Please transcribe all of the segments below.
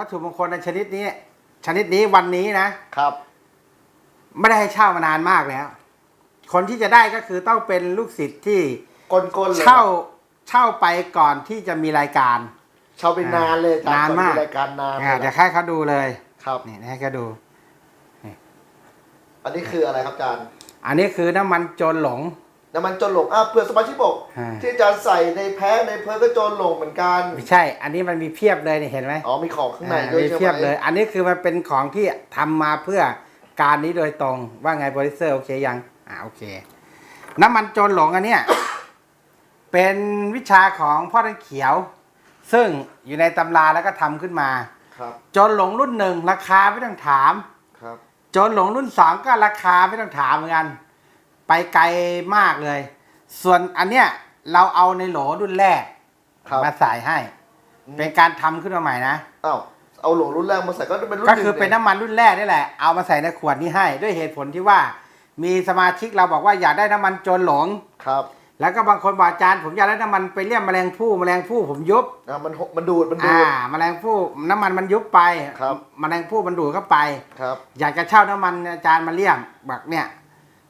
วัตถุมงคลในชนิดนี้ ชนิดนี้วันนี้นะครับ ไม่ได้ให้เช่ามานานมากแล้ว คนที่จะได้ก็คือต้องเป็นลูกศิษย์ที่กลกลเลยเช่าเช่าไปก่อนที่จะมีรายการ เช่าไปนานเลยจนานมากก่อรายการนานอ่าเดี๋ยวให้เขาดูเลยครับ นี่ให้เขาดู อันนี้คืออะไรครับอาจารย์ อันนี้คือน้ำมันโจรหลง น้ำมันโจรหลงอะเผื่อสมาชิกบอกอ่า ที่อาจารย์ใส่ในแพ้ในเพิร์ก็โจรหลงเหมือนกันไม่ใช่ อันนี้มันมีเพียบเลยนี่เห็นไหมอ๋อมีของข้างในอ่าด้วยมีใช่ไหมเพียบเลย อันนี้คือมันเป็นของที่ทำมาเพื่อการนี้โดยตรง ว่าไงบริเซอร์โอเคยัง อ่าโอเค น้ำมันโจรหลงอันเนี้ย เป็นวิชาของพ่อท่านเขียว ซึ่งอยู่ในตำราแล้วก็ทำขึ้นมา ครับโจรหลงรุ่นหนึ่งราคาไม่ต้องถาม ครับ โจรหลงรุ่นสองก็ราคาไม่ต้องถามเหมือนกัน ไปไกลมากเลย ส่วนอันเนี้ยเราเอาในโหลรุ่นแรกครับมาใส่ให้เป็นการทำขึ้นมาใหม่นะ อ้าวเอาโหลรุ่นแรกมาใส่ก็เป็นรุ่นก็คือหงเป็นน้ำมันรุ่นแรกนี่แหละ เอามาใส่ในขวดนี้ให้ ด้วยเหตุผลที่ว่า มีสมาชิกเราบอกว่าอยากได้น้ำมันโจรหลง ครับแล้วก็บางคนบอกอาจารย์ผมอยากได้น้ำมันไปเลี่ยมแมลงผู้แมลงผู้ผมยุบ อะมันหกมันดูดมันดูอ่าด แมลงผู้น้ำมันมันยุบไปครับ แมลงผู้มันดูดเข้าไป ครับ อยากจะเช่าน้ำมันอาจารย์มาเลี่ยมแบบเนี่ย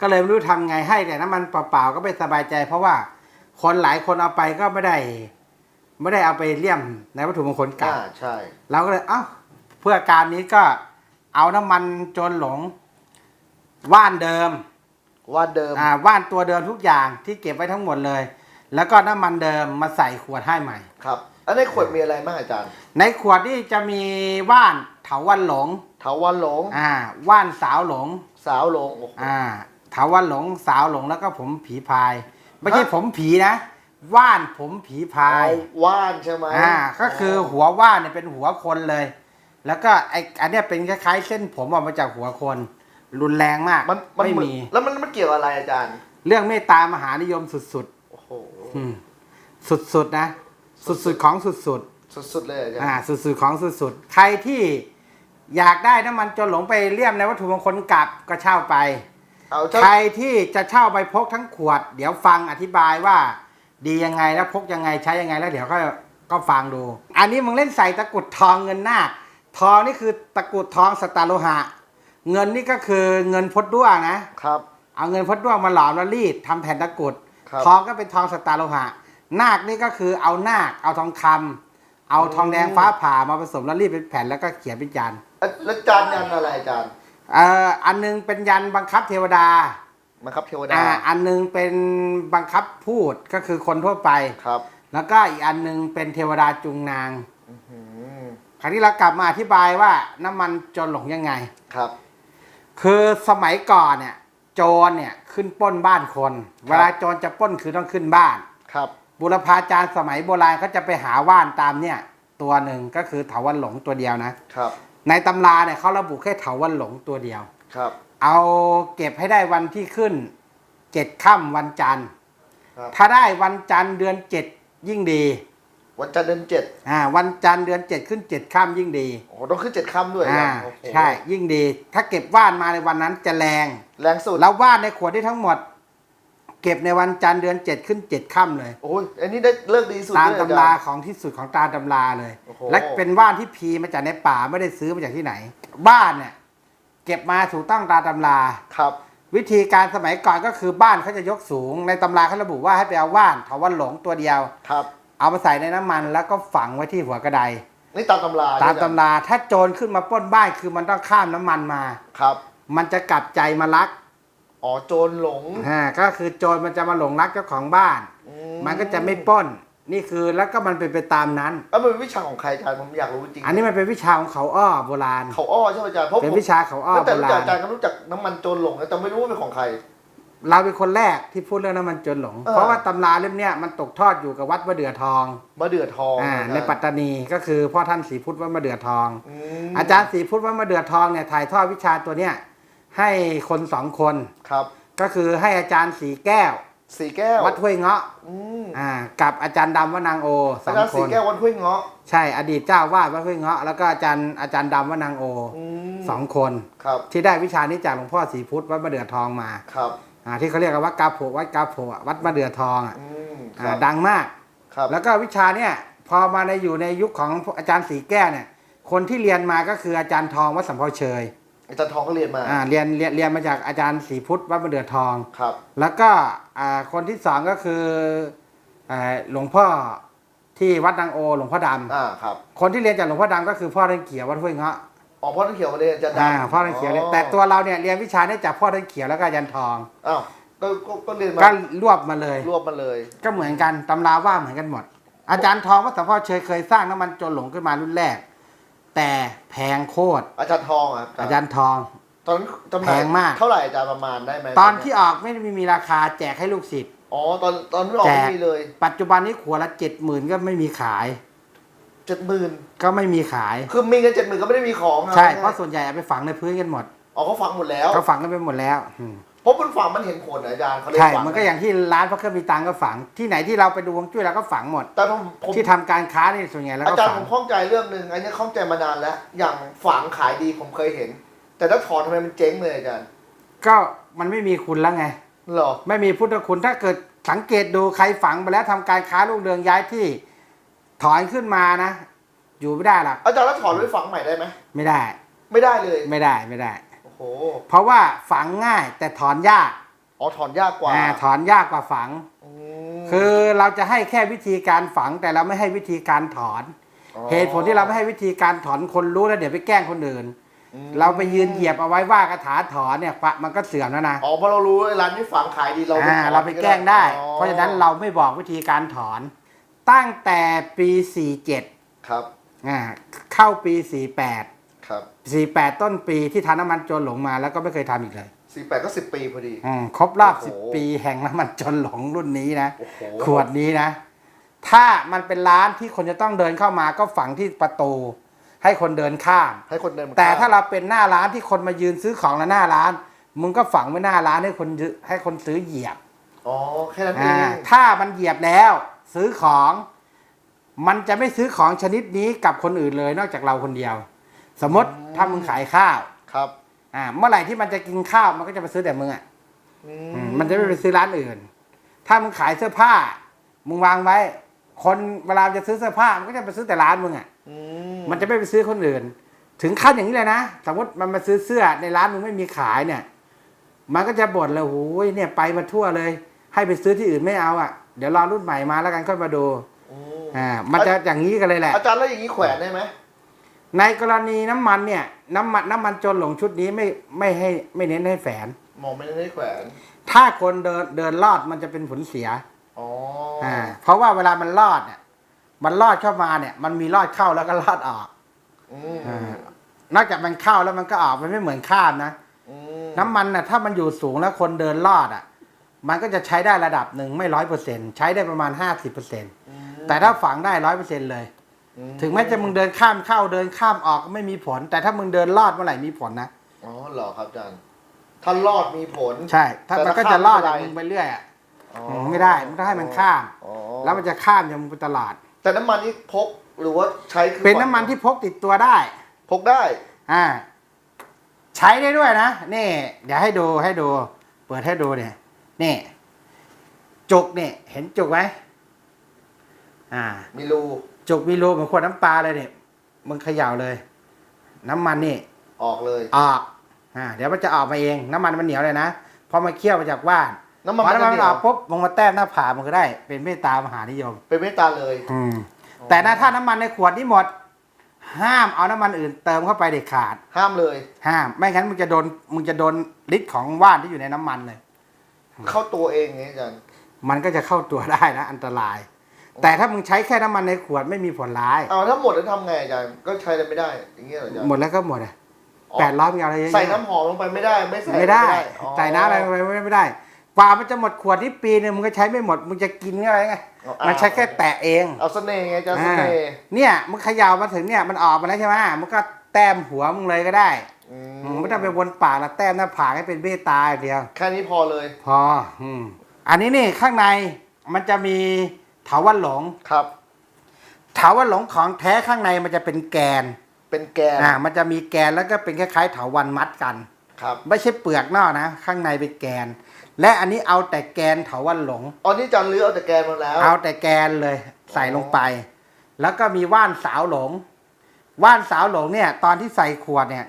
ก็เลยไม่รู้ทำไงให้แต่น้ำมันเปล่าๆก็ไม่สบายใจ เพราะว่าคนหลายคนเอาไปก็ไม่ได้ ไม่ได้เอาไปเลี่ยมในวัตถุมงคลเก่าอ่าใช่เราก็เลยเอ้าเพื่อการนี้ก็เอาน้ำมันโจรหลงว่านเดิมวาดเดิมอ่าว่านตัวเดิมทุกอย่างที่เก็บไว้ทั้งหมดเลย แล้วก็น้ำมันเดิมมาใส่ขวดให้ใหม่ ครับอันในขวดมีอะไรบ้างอาจารย์ ในขวดนี่จะมีว่านเถาวันหลง เถาวันหลง อ่า ว่านสาวหลง สาวหลงโอ้โหอ่าเถาวันหลงสาวหลงแล้วก็ผมผีพาย ไม่ใช่ฮะผมผีนะ ว่านผมผีพายเอาว่านใช่ไหมอ่าก็คือหัวว่านเนี่ยเป็นหัวคนเลย แล้วก็ไออันเนี้ยเป็นคล้ายๆ เส้นผมออกมาจากหัวคน รุนแรงมากมันมันไม่เหมือนมี แล้วมันมันเกี่ยวอะไรอาจารย์ เรื่องเมตตามหานิยมสุดโอ้โหๆอืมสุดๆนะ สุดๆของสุดสุดๆเลยอาจารๆย์อ่าสุดๆของสุดๆใครที่อยากได้น้ำมันจนหลงไปเลี่ยมในวัตถุมงคลกลับก็เช่าไป เอาเจ้า ใครที่จะเช่าไปพกทั้งขวด เดี๋ยวฟังอธิบายว่า ดียังไงแล้วพกยังไงใช้ยังไงแล้วเดี๋ยวก็ก็ฟังดู อันนี้มึงเล่นใส่ตะกรุดทองเงินหน้าคทองนี่คือตะกรุดทองสตาร์โลหะ เงินนี่ก็คือเงินพดด้วงนะ ครับ เอาเงินพดด้วงมาหลอมแล้วรีดทำแผ่นตะกรุดครับ ทองก็เป็นทองสตาร์โลหะ นาคนี่ก็คือเอานาคเอาทองคำเอาทองแดงฟ้าผ่ามาผสมแล้วรีดเป็นแผ่นแล้วก็เขียนเป็นยันอะแล้วจานยันอะไรอาจารย์ เอ่ออันหนึงเป็นยันบังคับเทวดามาครับเทวดาอ่าอันหนึงเป็นบังคับพูดก็คือคนทั่วไป ครับแล้วก็อีกอันหนึงเป็นเทวดาจุงนาง อืมคราวนี้เรากลับมาอธิบายว่าน้ำมันโจรหลงยังไง ครับ คือสมัยก่อนเนี่ยโจรเนี่ยขึ้นปล้นบ้านคน เวลาโจรจะปล้นคือต้องขึ้นบ้าน ครับบุรพาจารย์สมัยโบราณเขาจะไปหาว่านตามเนี่ยตัวหนึ่งก็คือเถาวันหลงตัวเดียวนะ ครับ ในตำราเนี่ยเขาระบุแค่เถาวันหลงตัวเดียว ครับ เอาเก็บให้ได้วันที่ขึ้นเจ็ดค่ำวันจันทร์ ครับ ถ้าได้วันจันทร์เดือนเจ็ดยิ่งดีวันจันทร์เดือนเจ็ดอ่าวันจันทร์เดือนเจ็ดขึ้นเจ็ดค่ำยิ่งดีโอ้โหต้องขึ้นเจ็ดค่ำด้วยอ่าโอ้โหใช่ยิ่งดี ถ้าเก็บว่านมาในวันนั้นจะแรง แรงสุดแล้วว่านในขวดที่ทั้งหมด เก็บในวันจันทร์เดือนเจ็ดขึ้นเจ็ดค่ำเลย โอ้ยอันนี้ได้เลิกดีสุดตามด้วยตำอาราจารย์ของที่สุดของตามตำราเลย โอ้โห และเป็นว่านที่พีมาจากในป่าไม่ได้ซื้อมาจากที่ไหน บ้านเนี่ยเก็บมาถูกต้องตามตำรา ครับ วิธีการสมัยก่อนก็คือบ้านเขาจะยกสูง ในตำราเขาระบุว่าให้ไปเอาว่านเถาวันหลงตัวเดียว ครับ เอามาใส่ในน้ำมัน แล้วก็ฝังไว้ที่หัวกระไดนี่ตามตำราตามด้วยอจรย์ตำราถ้าโจรขึ้นมาปล้นบ้านคือมันต้องข้ามน้ำมันมา ครับ มันจะกลับใจมารัก อ๋อโจรหลงอ่าก็คือโจรมันจะมาหลงรักเจ้าของบ้าน อืมันก็จะไม่ปล้น นี่คือแล้วก็มันเป็นไปตามนั้น แล้วมันเป็นวิชาของใครอาจารย์ผมอยากรู้จริงอันนี้มันเป็นวิชาของเขาอ้อโบราณ เขาอ้อใช่ไหมอาจารย์เพราะเป็นผมวิชาเขาอ้อตั้งแต่โบรู้จัรากณอาจารย์ก็รู้จักน้ำมันโจรหลงนะแต่ไม่รู้ว่าเป็นของใคร เราเป็นคนแรกที่พูดเรื่องน้ำมันจนหลง เออ เพราะว่าตำราเล่มเนี้ยมันตกทอดอยู่กับวัดมะเดื่อทองมะเดื่อทองอ่าอาจารย์ในปัตตานีก็คือพ่อท่านสีพุทธวัดมะเดื่อทองอืมอาจารย์สีพุทธวัดมะเดื่อทองเนี่ยถ่ายทอดวิชาตัวเนี้ย ให้คนสองคนครับ ก็คือให้อาจารย์สีแก้ว สีแก้ววัดห้วยเงาะอืมอ่ากับอาจารย์ดำวนางโอสอาองจารย์คสีน แก้ววัดห้วยเงาะใช่อดีตเจ้าวาดวัดห้วยเงาะแล้วก็อาจารย์อาจารย์ดำวนางโออืมสองคน ครับที่ได้วิชานี้จากหลวงพ่อสีพุทธวัดมะเดื่อทองมาครับอ่าที่เขาเรียกกันว่ากาโผวัดกาโผอะวัดมะเดื่อทองอะอืมคอ่ารับดังมาก ครับแล้วก็วิชาเนี่ยพอมาในอยู่ในยุคของอาจารย์สีแก้วเนี่ยคนที่เรียนมาก็คืออาจารย์ทองวัดสัมเพาเชย อาจารย์ทองก็เรียนมาอ่าเรียนเรียนเรียนมาจากอาจารย์สีพุทธวัดมะเดื่อทอง ครับ แล้วก็อ่าคนที่สองก็คืออ่าหลวงพ่อที่วัดนางโอ หลวงพ่อดอ่าครับำคนที่เรียนจากหลวงพ่อดำก็คือพ่อท่านเขียววัดห้วยเงาะอ๋อพ่อท่านเขียวมาเรียนอาจารย์อ่าดำพ่อท่านเขียวเลยแต่ตัวเราเนี่ยเรียนวิชานี้จากพ่อท่านเขียวแล้วก็อาจารย์ทอง อ้าวก็ก็ก็เรียนมาก็รวบมาเลย รวบมาเลย ก็เหมือนกันตำราว่าเหมือนกันหมด อาจารย์ทองวัดสัมพ่อเชยเคยสร้างน้ำมันโจรหลงขึ้นมารุ่นแรก แต่แพงโคตรอาจารย์ทองอะอาจารย์ทอง ตอนนั้นจำหน่ายแพงมาก เท่าไหร่อาจารย์ประมาณได้ไหมตอนที่ออกไม่ได้มีราคาแจกให้ลูกศิษย์อ๋อตอนตอนที่ออกแจกไม่มีเลย ปัจจุบันนี้ขวดละเจ็ดหมื่นก็ไม่มีขายเจ็ดหมื่นก็ไม่มีขายคือมีเงินเจ็ดหมื่นก็ไม่ได้มีของอใช่เพราะส่วนใหญ่เอาไปฝังในพื้นกันหมดอ๋อเขาฝังหมดแล้วเขาฝังกันไปหมดแล้วอืม เพราะมันฝังมันเห็นผลนะอาจารย์เขาเรียกใช่ ฝังมันก็อย่างที่ร้านพระเครื่องมีตังก็ฝัง ที่ไหนที่เราไปดูวงจุ้ยเราก็ฝังหมด แต่ผมผมที่ทำการค้านี่ส่วนใหญ่แล้วอาก็จารย์ฝัผง มข้องใจเรื่องหนึ่งอันนี้ข้องใจมานานแล้ว อย่างฝังขายดีผมเคยเห็น แต่ถ้าถอนทำไมมันเจ๊งเลยอาจารย์ก็มันไม่มีคุณแล้วไงเหรอ ไม่มีพุทธคุณถ้าเกิดสังเกตดูใครฝังไปแล้วทำการค้ารุ่งเรืองย้ายที่ ถอนขึ้นมานะ อยู่ไม่ได้หรอกอาจารย์แล้วถอนไว้ฝังใหม่ได้ไหมไม่ได้ ไม่ได้เลย ไม่ได้ไม่ได้ โอ้โหเพราะว่าฝังง่ายแต่ถอนยากอ๋อถอนยากกว่าอ่าถอนยากกว่าฝังมคือเราจะให้แค่วิธีการฝังแต่เราไม่ให้วิธีการถอนอ๋อเหตุผลที่เราไม่ให้วิธีการถอนคนรู้แล้วเดี๋ยวไปแกล้งคนอื่น อืมเราไปยืนเหยียบเอาไว้ว่ากระถาถอนเนี่ยปะมันก็เสื่อมแล้วนะอ๋อเพราะเรารู้ไอ้ร้านที่ฝังขายดีเราอ่าถอนเราไปแกล้งได้ อ๋อเพราะฉะนั้นเราไม่บอกวิธีการถอน ตั้งแต่ปี 47ครับอ่าเข้าปี 48 ครับ48 ต้นปีที่ทานน้ำมันโจรหลงมาแล้วก็ไม่เคยทำอีกเลยสี่แปดก็สิบปีพอดี อืมครบรอบ โอ้โห10 ปีแห่งน้ำมันโจรหลงรุ่นนี้นะ โอ้โห ขวดนี้นะ ถ้ามันเป็นร้านที่คนจะต้องเดินเข้ามาก็ฝังที่ประตู ให้คนเดินข้าม ให้คนเดินมแต่ถ้าเราเป็นหน้าร้านที่คนมายืนซื้อของแล้วหน้าร้าน มึงก็ฝังไว้หน้าร้านให้คนยืให้คนซื้อเหยียบอ๋อ แค่นั้นเออ่างถ้ามันเหยียบแล้ว ซื้อของ มันจะไม่ซื้อของชนิดนี้กับคนอื่นเลย นอกจากเราคนเดียว สมมติถ้ามึงขายข้าว ครับอ่าเมื่อไหร่ที่มันจะกินข้าวมันก็จะมาซื้อแต่มึงอะอือืมมันจะไม่ไปซื้อร้านอื่น ถ้ามึงขายเสื้อผ้า มึงวางไว้ คนเวลาจะซื้อเสื้อผ้ามันก็จะไปซื้อแต่ร้านมึงอะ อืมันจะไม่ไปซื้อคนอื่น ถึงขั้นอย่างนี้เลยนะสมมติมันมาซื้อเสื้อในร้านมึงไม่มีขายเนี่ย มันก็จะบ่นเลยโอ้ยเนี่ยไปมาทั่วเลย ให้ไปซื้อที่อื่นไม่เอาอะเดี๋ยวรอรุ่นใหม่มาแล้วกันค่อยมาดูอืมอ่ามันจะอย่างนี้กันเลยแหละอาจารย์แล้วอย่างนี้แขวนได้ไหม ในกรณีน้ำมันเนี่ย น้ำมันน้ำมันจนหลงชุดนี้ไม่ไม่ให้ไม่เน้นให้แฝน มองไม่ได้แขวน ถ้าคนเดินเดินลอดมันจะเป็นผลเสียอ๋ออ่าเพราะว่าเวลามันรอดเนี่ยมันรอดเข้ามาเนี่ย มันมีรอดเข้าแล้วก็รอดออกอืมอ่านอกจากมันเข้าแล้วมันก็ออกมันไม่เหมือนข้ามนะ อืมน้ำมันน่ะถ้ามันอยู่สูงแล้วคนเดินรอดอะ มันก็จะใช้ได้ระดับหนึ่งไม่ร้อยเปอร์เซ็นใช้ได้ประมาณห้าสิบเปอร์เซ็นอืมแต่ถ้าฝังได้ร้อยเปอร์เซ็นเลยอื ถึงแม้จะมึงเดินข้ามเข้าเดินข้ามออกก็ไม่มีผล แต่ถ้ามึงเดินรอดเมื่อไหร่มีผลนะอ๋อเหรอครับอาจารย์ถ้ารอดมีผล ใช่ ถ้าแต่มันก็ถ้าจะรอดข้ามจากไม่มึเป็นไรงไปเรื่อยอะอ๋อมไม่ได้มันต้องให้มันข้าม อ๋อแล้วมันจะข้ามจากมึงไปตลอดแต่น้ำมันนี่พกหรือว่าใช้คือเป็นน้ำมันที่พกติดตัวได้ พกได้อ่า ใช้ได้ด้วยนะนี่ เดี๋ยวให้ดูให้ดู เปิดให้ดูเนี่ยนี่ จุกเนี่ยเห็นจุกไหมอ่า มีรู จุกมีรูเหมือนขวดน้ำปลาเลยเนี่ยมึงเขย่าเลย น้ำมันนี่ออกเลย ออกอ่าเดี๋ยวมันจะออกมาเอง น้ำมันมันเหนียวเลยนะพอมาเคี่ยวมาจากว่านน้ำมันพอมันน้ำจะมันเหนีอยวอกปุ๊บมึงมาแต้มหน้าผากมันก็ได้ เป็นเมตตามหานิยม เป็นเมตตาเลย อืมแต่นะถ้าน้ำมันในขวดนี่หมด ห้ามเอาน้ำมันอื่นเติมเข้าไปเด็ดขาด ห้ามเลย ห้าม ไม่งั้นมึงจะโดนมึงจะโดนฤทธิ์ของว่านที่อยู่ในน้ำมันเลย เข้าตัวเองไงอาจารย์ มันก็จะเข้าตัวได้นะอันตราย แต่ถ้ามึงใช้แค่น้ำมันในขวดไม่มีผลร้าย เอาถ้าหมดแล้วทำไงอาจารย์ก็ใช้อะไรไม่ได้ อย่างเงี้ยเหรออาจารย์หมดแล้วก็หมดอะอ๋อแปดร้อยมีอะไรเยอะๆใส่น้ำหอมลงไปไม่ได้ ไม่ใส่ไม่ได้ อ๋อใส่น้ำอะไรลงไปไม่ได้กว่ามันจะหมดขวดที่ปีนึงมึงก็ใช้ไม่หมดมึงจะกินก็ไงไงเอาเอามันใช้แค่แตะเองเอาเสน่ห์ไงจะเอาเสอ่าน่ห์เนี่ยมึงเขย่ามาถึงเนี่ยมันออกมาแล้วใช่ไหมมึงก็แต้มหัวมึงเลยก็ได้อือืมไม่ต้องไปวนปากแล้วแต้มหน้าผากให้เป็นเบ้ตาอย่างเดียว แค่นี้พอเลย พออืมอันนี้นี่ข้างในมันจะมีเถาวันหลงครับเถาวันหลงของแท้ข้างในมันจะเป็นแกนเป็นแกนอ่ามันจะมีแกนแล้วก็เป็นคล้ายๆเถาวันมัดกัน ครับ ไม่ใช่เปลือกนอกนะ ข้างในเป็นแกน และอันนี้เอาแต่แกนเถาวันหลง อ๋อนี่จันลื้อเอาแต่แกนมาแล้ว เอาแต่แกนเลยใส่ลงไป แล้วก็มีว่านสาวหลง ว่านสาวหลงเนี่ย ตอนที่ใส่ขวดเนี่ย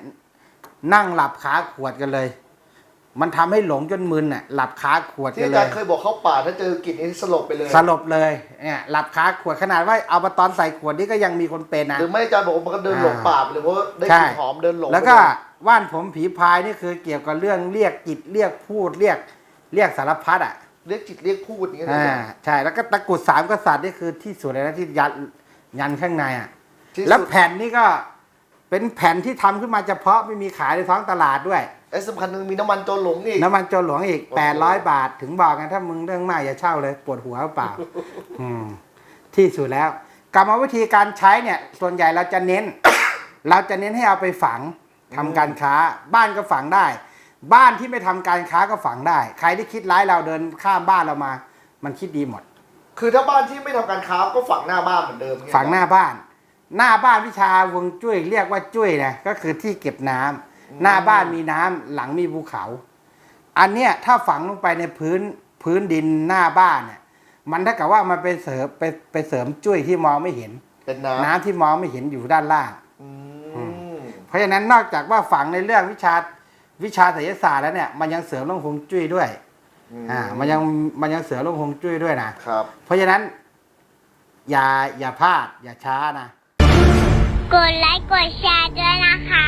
นั่งหลับขาขวดกันเลย มันทำให้หลงจนมึนน่ะหลับขาขวดที่กันอาเลจารยย์เคยบอกเข้าป่าถ้าเจอกลิ่นนี้สลบไปเลย สลบเลยเนี่ยหลับขาขวดขนาดว่าเอามาตอนใส่ขวดนี่ก็ยังมีคนเป็นนะ หรือไม่อาจารย์บอกว่ามันก็เดินหลงป่าไปเลยเพราะว่าได้กใช่ลิ่นหอมเดินหลงแล้วก็ไปเยว่านผมผีพายนี่คือเกี่ยวกับเรื่องเรียกจิตเรียกพูดเรียกเรียกสารพัดอะเรียกจิตเรียกพูดอย่างเงี้ยนะอ่าอาจารย์ใช่แล้วก็ตะกรุดสามกษัตริย์นี่คือที่สุดเลยนะที่ยันยันข้างในอะ ที่แล้วสุดแผ่นนี่ก็เป็นแผ่นที่ทำขึ้นมาเฉพาะไม่มีขายในท้องตลาดด้วย ไอ้สำคัญหนึงมีน้ำมันโจรหลงอีก น้ำมันโจรหลวงอีก โอ้โหแปดร้อยบาทถึงบอกไงถ้ามึงเรื่องมากอย่าเช่าเลย ปวดหัวเปล่า อืม ที่สุดแล้ว กรรมวิธีการใช้เนี่ย ส่วนใหญ่เราจะเน้น เราจะเน้นให้เอาไปฝังทำการค้า บ้านก็ฝังได้ บ้านที่ไม่ทำการค้าก็ฝังได้ ใครที่คิดร้ายเราเดินข้ามบ้านเรามา มันคิดดีหมด คือถ้าบ้านที่ไม่ทำการค้าก็ฝังหน้าบ้านเหมือนเดิมเยฝังหน้าบ้าน หน้าบ้านวิชาวงจุ้ยเรียกว่าจุ้ยนะก็คือที่เก็บน้ำ หน้าบ้านมีน้ำหลังมีภูเขา อันเนี้ยถ้าฝังลงไปในพื้นพื้นดินหน้าบ้านเนี่ย มันถ้ากับว่ามันไปเสริมไปไปเสริมจุ้ยที่มองไม่เห็นเป็นน้ำน้ำที่มองไม่เห็นอยู่ด้านล่างอืมเพราะฉะนั้นนอกจากว่าฝังในเรื่องวิชาวิชาไสยศาสตร์แล้วเนี่ยมันยังเสริมเรื่องฮวงจุ้ยด้วยอ่ามันยังมันยังเสริมเรื่องฮวงจุ้ยด้วยนะครับ เพราะฉะนั้น อย่าอย่าพลาดอย่าช้านะกดไลค์กดแชร์ด้วยนะคะ